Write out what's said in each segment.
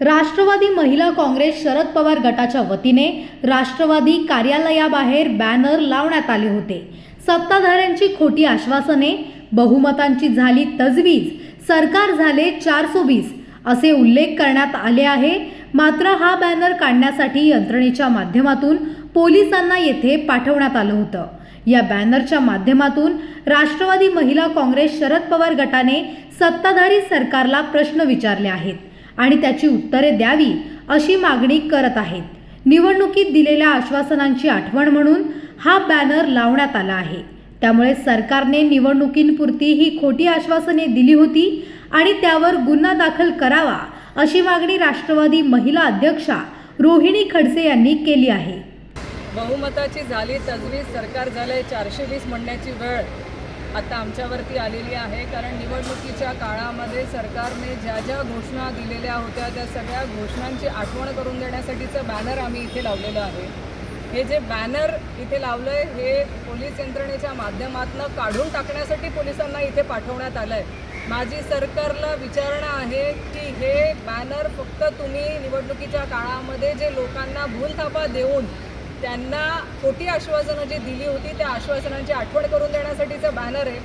राष्ट्रवादी महिला काँग्रेस शरद पवार गटाच्या वतीने राष्ट्रवादी कार्यालयाबाहेर बॅनर लावण्यात आले होते. सत्ताधाऱ्यांची खोटी आश्वासने बहुमतांची झाली तजवीज सरकार झाले चारसो वीस असे उल्लेख करण्यात आले आहे. मात्र हा बॅनर काढण्यासाठी यंत्रणेच्या माध्यमातून पोलिसांना येथे पाठवण्यात आलं होतं. या बॅनरच्या माध्यमातून राष्ट्रवादी महिला काँग्रेस शरद पवार गटाने सत्ताधारी सरकारला प्रश्न विचारले आहेत. आणि त्याची उत्तरे द्यावी अशी मागणी करत आहेत. निवडणुकीत दिलेल्या आश्वासनांची आठवण म्हणून हा बॅनर लावण्यात आला आहे. त्यामुळे सरकारने निवडणुकींपुरती ही खोटी आश्वासने दिली होती आणि त्यावर गुन्हा दाखल करावा अशी मागणी राष्ट्रवादी महिला अध्यक्षा रोहिणी खडसे यांनी केली आहे. बहुमताची झाली तजवीज सरकार झालंय चारशे वीस म्हणण्याची वेळ. आता आमच्यावरती आलेली आहे कारण निवडणुकीच्या काळामध्ये सरकारने ज्या ज्या घोषणा दिलेल्या होत्या त्या सगळ्या घोषणांची आठवण करून देण्यासाठीचं बॅनर आम्ही इथे लावलेलं आहे. हे जे बॅनर इथे लावलं आहे हे पोलीस यंत्रणेच्या माध्यमातून काढून टाकण्यासाठी पोलिसांना इथे पाठवण्यात आलं आहे माझी सरकारला विचारणा आहे की हे बॅनर फक्त तुम्ही निवडणुकीच्या काळामध्ये जे लोकांना भूलथापा देऊन त्यांना खोटी आश्वासनं जी दिली होती त्या आश्वासनांची आठवण करून देण्यासाठीचं बॅनर आहे.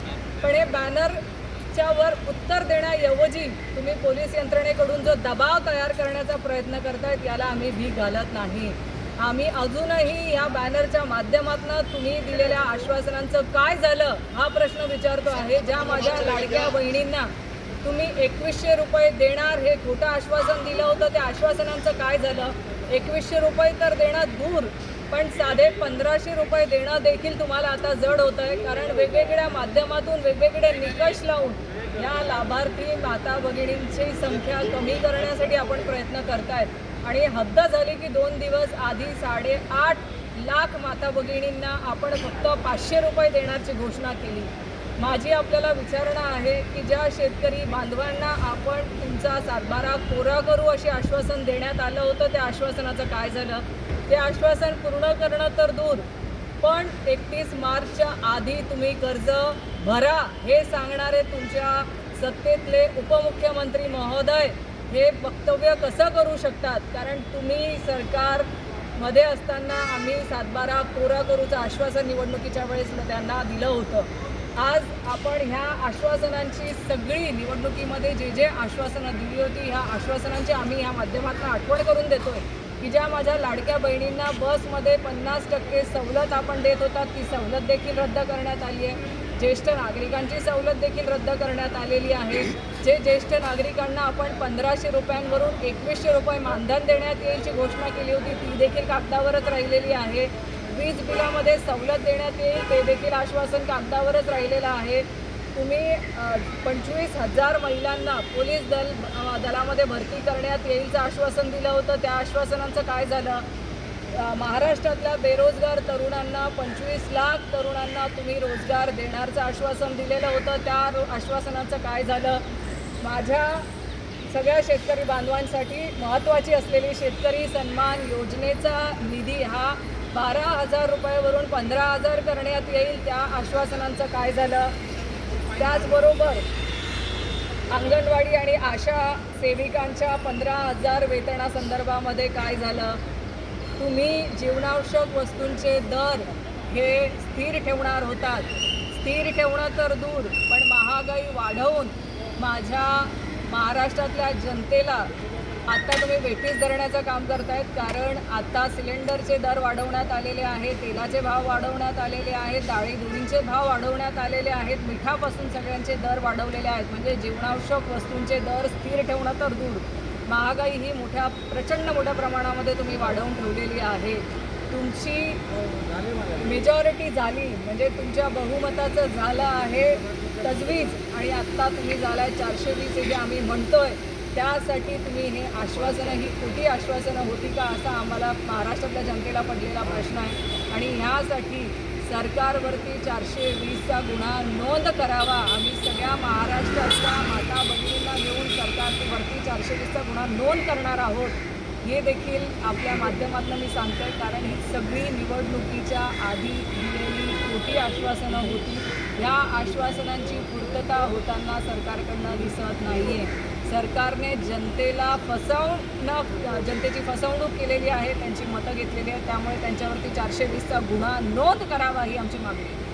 पण हे बॅनरच्या वर उत्तर देण्याऐवजी तुम्ही पोलीस यंत्रणेकडून जो दबाव तयार करण्याचा प्रयत्न करतायत याला आम्ही भी घालत नाही. आम्ही अजूनही या बॅनरच्या माध्यमातून तुम्ही दिलेल्या आश्वासनांचं काय झालं हा प्रश्न विचारतो आहे. ज्या माझ्या लाडक्या बहिणींना तुम्ही एकवीसशे रुपये देणार हे खोटं आश्वासन दिलं होतं त्या आश्वासनांचं काय झालं? एकवीसशे रुपये तर देणं दूर. पण साधे पंधराशे रुपये देणं देखील तुम्हाला आता जड होत आहे. कारण वेगवेगळ्या माध्यमातून वेगवेगळे निकष लावून या लाभार्थी माता भगिनींची संख्या कमी करण्यासाठी आपण प्रयत्न करतायत. आणि हद्द झाली की दोन दिवस आधी साडेआठ लाख माता भगिनींना आपण फक्त पाचशे रुपये देण्याची घोषणा केली. माझी आपल्याला विचारणा आहे की ज्या शेतकरी बांधवांना आपण तुमचा सातबारा कोरा करू असे आश्वासन देण्यात आलं होतं त्या आश्वासनाचं काय झालं? ते आश्वासन पूर्ण करणं तर दूर पण एकतीस मार्चच्या आधी तुम्ही कर्ज भरा हे सांगणारे तुमच्या सत्तेतले उपमुख्यमंत्री महोदय हे वक्तव्य कसं करू शकतात? कारण तुम्ही सरकारमध्ये असताना आम्ही सातबारा कोरा करूचं आश्वासन निवडणुकीच्या वेळेस त्यांना दिलं होतं. आज आपण ह्या आश्वासनांची सगळी निवडणुकीमध्ये जे जे आश्वासनं दिली होती ह्या आश्वासनांची आम्ही ह्या माध्यमातून आठवण करून देतोय. की ज्या माझ्या लाडक्या बहिणींना बसमध्ये पन्नास टक्के सवलत आपण देत होतात ती सवलत देखील रद्द करण्यात आली आहे. ज्येष्ठ नागरिकांची सवलत देखील रद्द करण्यात आलेली आहे. जे ज्येष्ठ नागरिकांना आपण पंधराशे रुपयांवरून एकवीसशे रुपये मानधन देण्यात येईलची घोषणा केली होती ती देखील कागदावरच राहिलेली आहे. वीज बिलामध्ये सवलत देण्यात येईल ते देखील आश्वासन कागदावरच राहिलेलं आहे. तुम्ही पंचवीस हजार महिलांना पोलीस दल दलामध्ये भरती करण्यात येईलचं आश्वासन दिलं होतं. त्या आश्वासनांचं काय झालं? महाराष्ट्रातल्या बेरोजगार तरुणांना पंचवीस लाख तरुणांना तुम्ही रोजगार देणारचं आश्वासन दिलेलं होतं. त्या रो- आश्वासनाचं काय झालं? माझ्या सगळ्या शेतकरी बांधवांसाठी महत्त्वाची असलेली शेतकरी सन्मान योजनेचा निधी हा बारा हजार रुपयावरून पंधरा हजार करण्यात येईल. त्या आश्वासनांचं काय झालं? त्याचबरोबर अंगणवाडी आणि आशा सेविकांच्या पंधरा हजार वेतनासंदर्भामध्ये काय झालं? तुम्ही जीवनावश्यक वस्तूंचे दर हे स्थिर ठेवणार होतात. स्थिर ठेवणं तर दूर पण महागाई वाढवून माझ्या महाराष्ट्रातल्या जनतेला आता तुम्ही वेठीस धरण्याचं काम करतायत कारण आता सिलेंडरचे दर वाढवण्यात आलेले आहेत तेलाचे भाव वाढवण्यात आलेले आहेत डाळीदुरींचे भाव वाढवण्यात आलेले आहेत मिठापासून सगळ्यांचे दर वाढवलेले आहेत. म्हणजे जीवनावश्यक वस्तूंचे दर स्थिर ठेवणं तर दूर. महागाई ही मोठ्या प्रचंड मोठ्या प्रमाणामध्ये तुम्ही वाढवून ठेवलेली आहे. तुमची मेजॉरिटी झाली. म्हणजे तुमच्या बहुमताचं झालं आहे तजवीज. आणि आत्ता तुम्ही झालाय चारशे वीस जे आम्ही म्हणतोय त्यासाठी तुम्ही हे आश्वासनं ही खोटी आश्वासनं होती का असा आम्हाला महाराष्ट्रातल्या जनतेला पडलेला प्रश्न आहे. आणि ह्यासाठी सरकारवरती चारशे वीसचा गुन्हा नोंद करावा. आम्ही सगळ्या महाराष्ट्राच्या माता बहिणींना घेऊन सरकारवरती चारशे वीसचा गुन्हा नोंद करणार आहोत. हे देखील आपल्या माध्यमातून मी सांगतोय कारण ही सगळी निवडणुकीच्या आधी दिलेली खोटी आश्वासनं होती. ह्या आश्वासनांची पूर्तता होताना सरकारकडनं दिसत नाही आहे सरकारने जनतेला फसवणं जनतेची फसवणूक केलेली आहे त्यांची मतं घेतलेली आहे त्यामुळे त्यांच्यावरती चारशे वीसचा गुन्हा नोंद करावा ही आमची मागणी आहे.